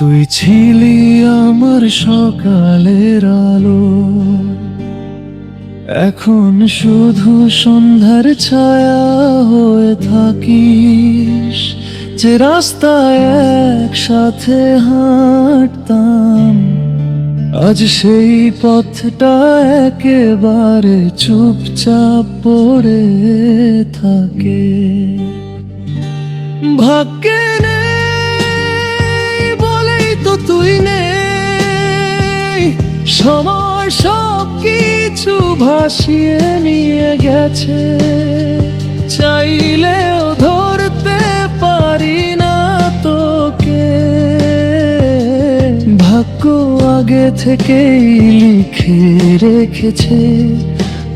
তুই ছিলি আমার সকালের আলো। এখন শুধু সন্ধ্যার ছায়া হয়ে থাকিস, যে রাস্তায় একসাথে হাঁটতাম। আজ সেই পথটা একেবারে চুপচাপ পড়ে থাকে। ভাগ্যে সময় সব কিছু ভাসিয়ে নিয়ে গেছে। চাইলেও ধরতে পারি না তোকে। ভাগ্য আগে থেকেই লিখে রেখেছে।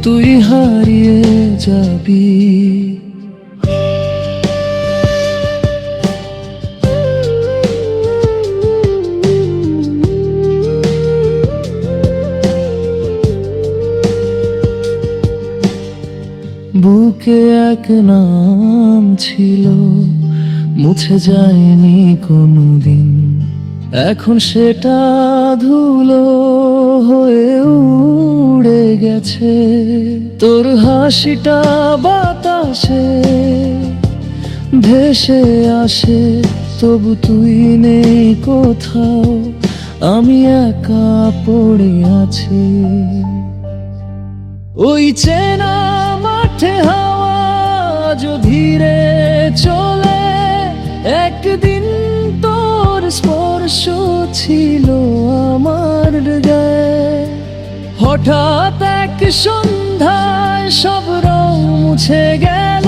তুই হারিয়ে বুকে এক নাম ছিল, মুছে যায়নি কোনোদিন। এখন সেটা ধুলো হয়ে উড়ে গেছে, তোর হাসিটা বাতাসে ভেসে আসে, তবু তুই নেই কোথাও, আমি একা পড়ে আছি। ওই চেনা ছিল আমার হৃদয়ে। হঠাৎ এক সন্ধ্যায় সব রং মুছে গেল।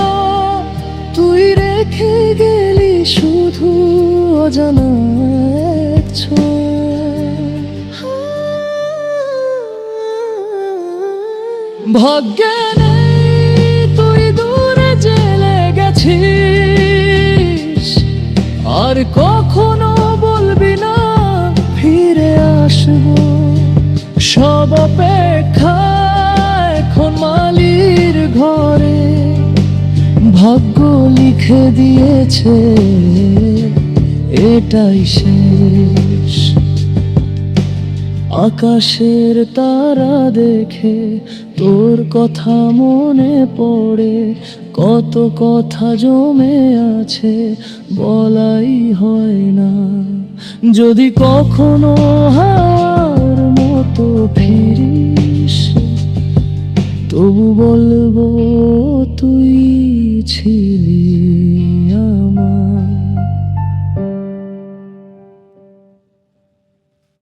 তুই রেখে গেলি শুধু অজানা। ভাগ্যে নেই, তুই দূরে জেলে গেছিস। আর কখনো আসব সব অপেক্ষা এখন মালির ঘরে। ভাগ্য লিখে দিয়েছে এটাই শেষ আকাশের তারা দেখে তোর কথা মনে পড়ে, কত কথা জমে আছে, বলাই হয় না। যদি কখনো হার মতো ফিরিস, তবু বলব তুই ছিলি